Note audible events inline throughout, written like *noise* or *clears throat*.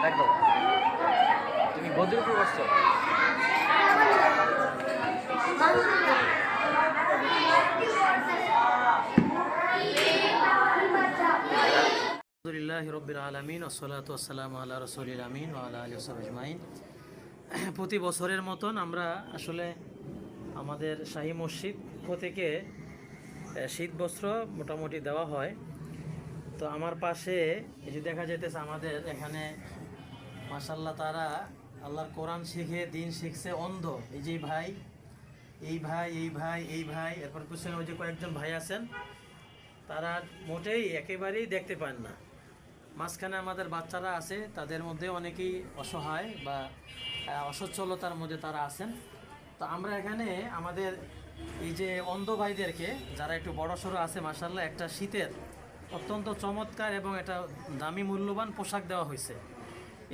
দেখো তুমি গদির উপর বসছো আলহামদুলিল্লাহ রবিল আলমিন ওসলাত ওসালাম আল্লাহ রসুলিল আমিন আল্লাহ আলী আজমাইন। *clears throat* প্রতি বছরের মতন আমরা আসলে আমাদের শাহী মসজিদ থেকে শীত বস্ত্র মোটামুটি দেওয়া হয়। তো আমার পাশে এই যে দেখা যেতেছে আমাদের এখানে মাসাল্লাহ তারা আল্লাহর কোরআন শিখে, দিন শিখছে, অন্ধ। এই যে ভাই, এই ভাই এই ভাই এই ভাই, এরপর পিছনে ওই যে কয়েকজন ভাই আছেন, তারা মোটেই একেবারেই দেখতে পান না। মাঝখানে আমাদের বাচ্চারা আছে, তাদের মধ্যে অনেকেই অসহায় বা অসচ্ছলতার মধ্যে তারা আছেন। তো আমরা এখানে আমাদের এই যে অন্ধ ভাইদেরকে, যারা একটু বড়সড় আছে মাসাল্লাহ একটা শীতের অত্যন্ত চমৎকার এবং এটা দামি মূল্যবান পোশাক দেওয়া হয়েছে।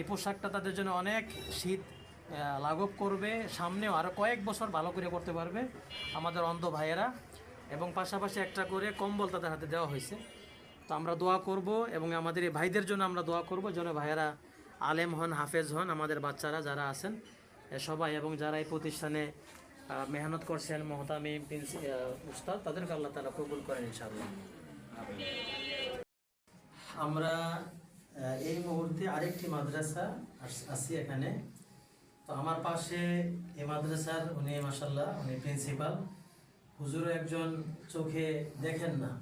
এই পোশাকটা তাদের জন্য অনেক শীত লাঘব করবে। সামনেও আরও কয়েক বছর ভালো করে করতে পারবে আমাদের অন্ধ ভাইয়েরা। এবং পাশাপাশি একটা করে কম্বল তাদের হাতে দেওয়া হয়েছে। তো আমরা দোয়া করব এবং আমাদের এই ভাইদের জন্য আমরা দোয়া করব যেন ভাইয়েরা আলেম হন, হাফেজ হন আমাদের বাচ্চারা যারা আছেন সবাই এবং যারা এই প্রতিষ্ঠানে মেহনত করছেন মহতামি প্রিন্সি উস্তাদ, তাদেরকে আল্লাহ তালা কবুল করেন ইনশাআল্লাহ। আমরা এই মুহূর্তে আরেকটি মাদ্রাসা আছি এখানে। তো আমার পাশে এই মাদ্রাসার উনি মাসাল্লাহ উনি প্রিন্সিপাল হুজুরও একজন চোখে দেখেন না।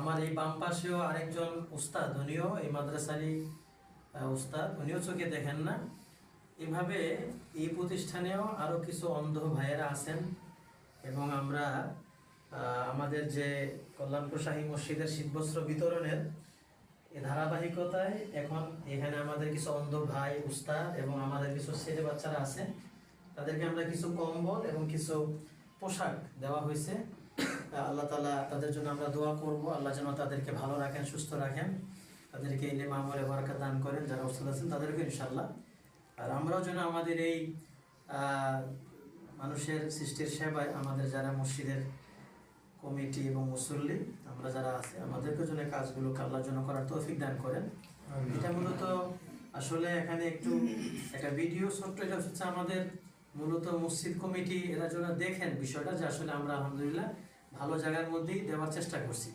আমার এই বাম পাশেও আরেকজন উস্তাদ, উনিও এই মাদ্রাসারই উস্তাদ, উনিও চোখে দেখেন না। এভাবে এই প্রতিষ্ঠানেও আরও কিছু অন্ধ ভাইয়েরা আছেন এবং আমরা আমাদের যে কল্যাণপুর শাহী মসজিদের শীতবস্ত্র বিতরণের এ ধারাবাহিকতায় এখন এখানে আমাদের কিছু অন্ধ ভাই, উস্তাদ এবং আমাদের কিছু ছেলে বাচ্চারা আছে। তাদেরকে আমরা কিছু কম্বল এবং কিছু পোশাক দেওয়া হয়েছে। আল্লাহ তালা তাদের জন্য আমরা দোয়া করব। আল্লাহ যেন তাদেরকে ভালো রাখেন, সুস্থ রাখেন। তাদেরকে এলে মামরে বরকত দান করেন। যারা ওস্তাদ আছেন তাদেরকে ইনশাল্লাহ আর আমরাও যেন আমাদের এই মানুষের সৃষ্টির সেবায় আমাদের যারা মসজিদের কমিটি এবং মুসল্লি আমরা যারা আছে আমাদের জন্য কাজগুলো আল্লাহর জন্য করার তৌফিক দান করেন। এটা মূলত আসলে এখানে একটু একটা ভিডিও ছোট্ট এটা হচ্ছে আমাদের মূলত মসজিদ কমিটি এরা যারা দেখেন বিষয়টা যে আসলে আমরা আলহামদুলিল্লাহ ভালো জায়গার মধ্যেই দেওয়ার চেষ্টা করছি।